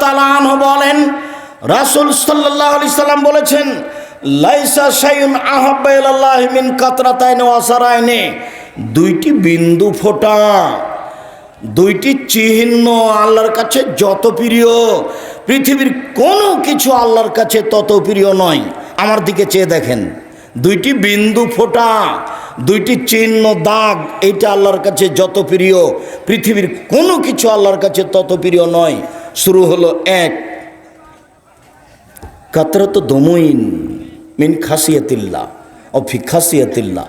তাআলা আনহু বলেন, রাসূল সাল্লাম বলেছেন দুইটি বিন্দু ফোঁটা, দুইটি চিহ্ন আল্লাহর কাছে যত প্রিয়। পৃথিবীর কোনো কিছু আল্লাহর কাছে তত প্রিয় নয়। আমার দিকে চেয়ে দেখেন, দুইটি বিন্দু ফোঁটা দুইটি চিহ্ন দাগ এইটা আল্লাহর কাছে যত প্রিয়। পৃথিবীর কোনো কিছু আল্লাহর কাছে তত প্রিয় নয়। শুরু হলো এক। কাতরত দমইন মিন খাসিয়াতিল্লা অফি খাসিয়াতিল্লা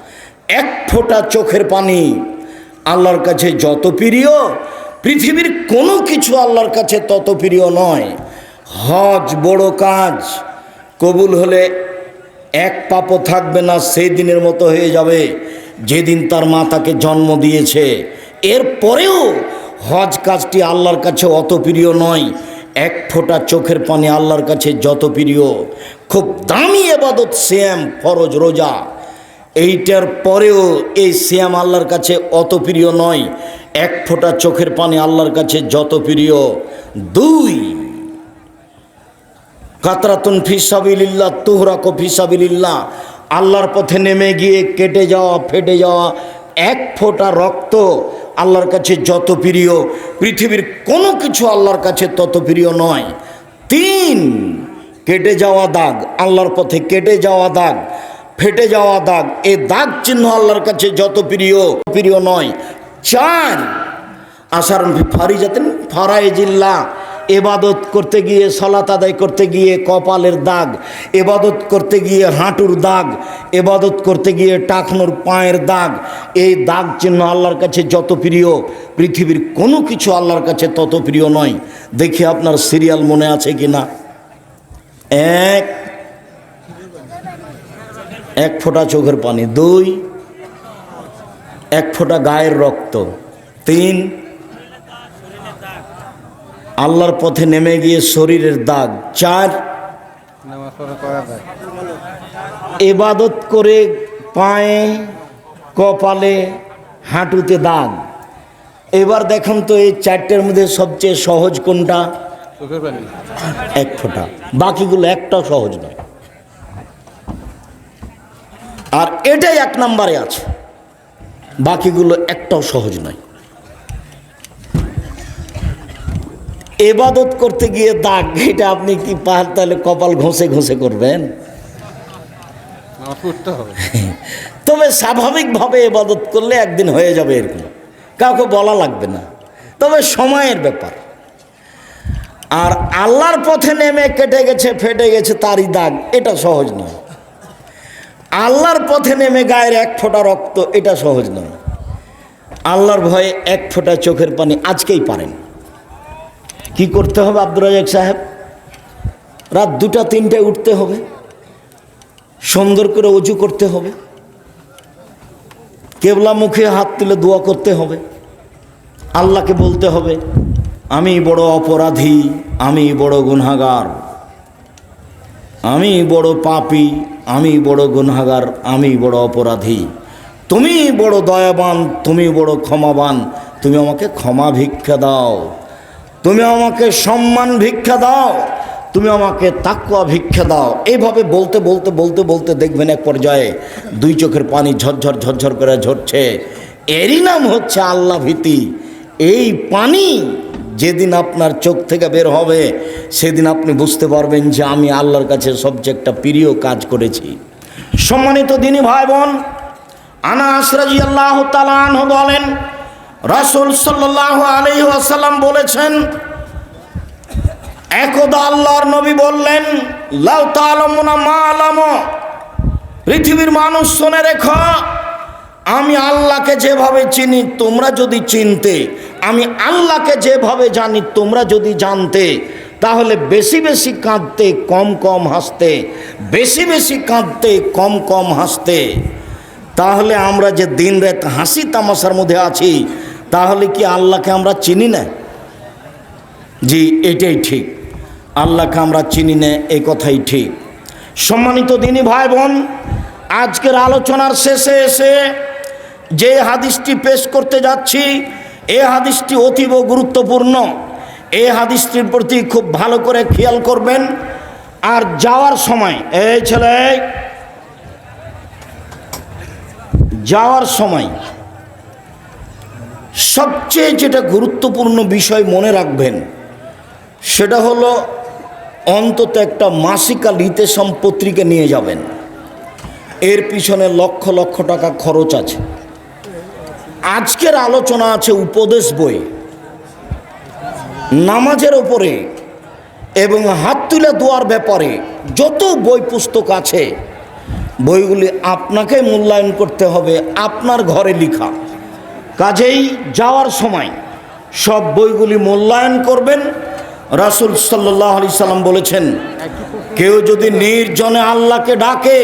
এক ফোঁটা চোখের পানি আল্লাহর কাছে যত প্রিয়, পৃথিবীর কোনো কিছু আল্লাহর কাছে তত প্রিয় নয়। হজ বড় কাজ, কবুল হলে এক পাপও থাকবে না, সেই দিনের মতো হয়ে যাবে যেদিন তার মা তাকে জন্ম দিয়েছে। এরপরেও হজ কাজটি আল্লাহর কাছে অত প্রিয় নয়। এক ফোঁটা চোখের পানি আল্লাহর কাছে যত প্রিয়। খুব দামি এবাদত শ্যাম ফরজ, রোজা। এইটার পরেও এই শ্যাম আল্লাহর কাছে অত প্রিয় নয়। এক ফোঁটা চোখের পানি আল্লাহর কাছে যত প্রিয়। দুই কাতরাতুন ফিসাবিল্লাহ তুহরাকো ফিসাবিল্লাহ আল্লাহর পথে নেমে গিয়ে কেটে যাওয়া, ফেটে যাওয়া এক ফোঁটা রক্ত আল্লাহর কাছে যত প্রিয়, পৃথিবীর কোনো কিছু আল্লাহর কাছে তত প্রিয় নয়। তিন, কেটে যাওয়া দাগ, আল্লাহর পথে কেটে যাওয়া দাগ, ফেটে যাওয়া দাগ, এ দাগ চিহ্ন আল্লাহর কাছে যত প্রিয় প্রিয় নয়। চার আসার ফারিজাতেন ফারাইজিল্লা এবাদত করতে গিয়ে সলাত আদায় করতে গিয়ে কপালের দাগ, এবাদত করতে গিয়ে হাঁটুর দাগ, এবাদত করতে গিয়ে টাকনোর পায়ের দাগ, এই দাগ চিহ্ন আল্লাহর কাছে যত প্রিয়, পৃথিবীর কোনো কিছু আল্লাহর কাছে তত প্রিয় নয়। দেখি আপনার সিরিয়াল মনে আছে কি না এক এক ফোঁটা চোখের পানি। দুই, এক ফোঁটা গায়ের রক্ত। তিন আল্লাহর পথে নেমে গিয়ে শরীরের দাগ। চার, এবাদত করে পায়ে, কপালে, হাঁটুতে দাগ। এবার দেখুন তো এই চারটের মধ্যে সবচেয়ে সহজ কোনটা? এক ফোঁটা। বাকিগুলো একটাও সহজ নয়। আর এটাই এক নম্বরে আছে। বাকিগুলো একটাও সহজ নয়। এবাদত করতে গিয়ে দাগ এটা আপনি কি পাহাড় তাহলে কপাল ঘষে ঘষে করবেন? তবে স্বাভাবিকভাবে এবাদত করলে একদিন হয়ে যাবে এরকম। কাউকে বলা লাগবে না। তবে সময়ের ব্যাপার। আর আল্লাহর পথে নেমে কেটে গেছে ফেটে গেছে তারই দাগ এটা সহজ নয়। আল্লাহর পথে নেমে গায়ের এক ফোঁটা রক্ত এটা সহজ নয়। আল্লাহর ভয়ে এক ফোঁটা চোখের পানি আজকেই পারেন। কি করতে হবে আব্দুর রাজাক সাহেব? রাত দুটা, তিনটায় উঠতে হবে। সুন্দর করে উঁচু করতে হবে। কেবলা মুখে হাত তুলে দোয়া করতে হবে। আল্লাহকে বলতে হবে, আমি বড় অপরাধী, আমি বড় গুনাগার আমি বড় পাপি, আমি বড় গুনাগার আমি বড় অপরাধী। তুমি বড় দয়াবান, তুমি বড় ক্ষমাবান, তুমি আমাকে ক্ষমা ভিক্ষা দাও। তুমি আমাকে সম্মান ভিক্ষা দাও, তুমি আমাকে তাকুয়া ভিক্ষা দাও। এইভাবে বলতে বলতে বলতে বলতে দেখবেন এক পর্যায়ে দুই চোখের পানি ঝরঝর ঝরঝর করে ঝরছে। এরই নাম হচ্ছে আল্লাহ ভীতি। এই পানি যেদিন আপনার চোখ থেকে বের হবে, সেদিন আপনি বুঝতে পারবেন যে আমি আল্লাহর কাছে সবচেয়ে একটা প্রিয় কাজ করেছি। সম্মানিত দিনী ভাই বোন আনা রাজি আল্লাহ তালান বলেন রাসুল সাল্লাহ আলী আসাল্লাম বলেছেন, একদা আল্লাহর নবী বললেন, লাউ তালমুনা মা আলাম। পৃথিবীর মানুষ শুনে রেখো, আমি আল্লাহকে যেভাবে চিনি, তোমরা যদি চিনতে, আমি আল্লাহকে যেভাবে জানি, তোমরা যদি জানতে, তাহলে বেশি বেশি কাঁদতে, কম কম হাসতে, বেশি বেশি কাঁদতে, কম কম হাসতে। তাহলে আমরা যে দিন রাত হাসি তামাশার মধ্যে আছি তাহলে কি আল্লাহকে আমরা চিনি না? জি, এটাই ঠিক। আল্লাহকে আমরা চিনি না এই কথাই ঠিক। সম্মানিত দিনী ভাই বোন আজকের আলোচনার শেষে এসে যে হাদিসটি পেশ করতে যাচ্ছি, এ হাদিসটি অতীব গুরুত্বপূর্ণ। এই হাদিসটির প্রতি খুব ভালো করে খেয়াল করবেন। আর যাওয়ার সময়, এই ছেলে, যাওয়ার সময় সবচেয়ে যেটা গুরুত্বপূর্ণ বিষয় মনে রাখবেন, সেটা হলো অন্তত একটা মাসিকা লিতে সম্পত্তিকে নিয়ে যাবেন। এর পিছনে লক্ষ লক্ষ টাকা খরচ আছে। আজকের আলোচনা আছে উপদেশ বই, নামাজের ওপরে এবং হাত তুলে দোয়ার ব্যাপারে যত বই পুস্তক আছে, বইগুলি আপনাকে মূল্যায়ন করতে হবে, আপনার ঘরে লেখা। কাজেই যাওয়ার সময় সব বইগুলি মূল্যায়ন করবেন। রাসুল সাল্লাহ আলি সাল্লাম বলেছেন, কেউ যদি নির্জনে আল্লাহকে ডাকে,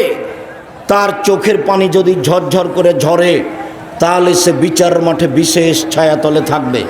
তার চোখের পানি যদি ঝরঝর করে ঝরে, তাহলে সে বিচার মাঠে বিশেষ ছায়াতলে থাকবে।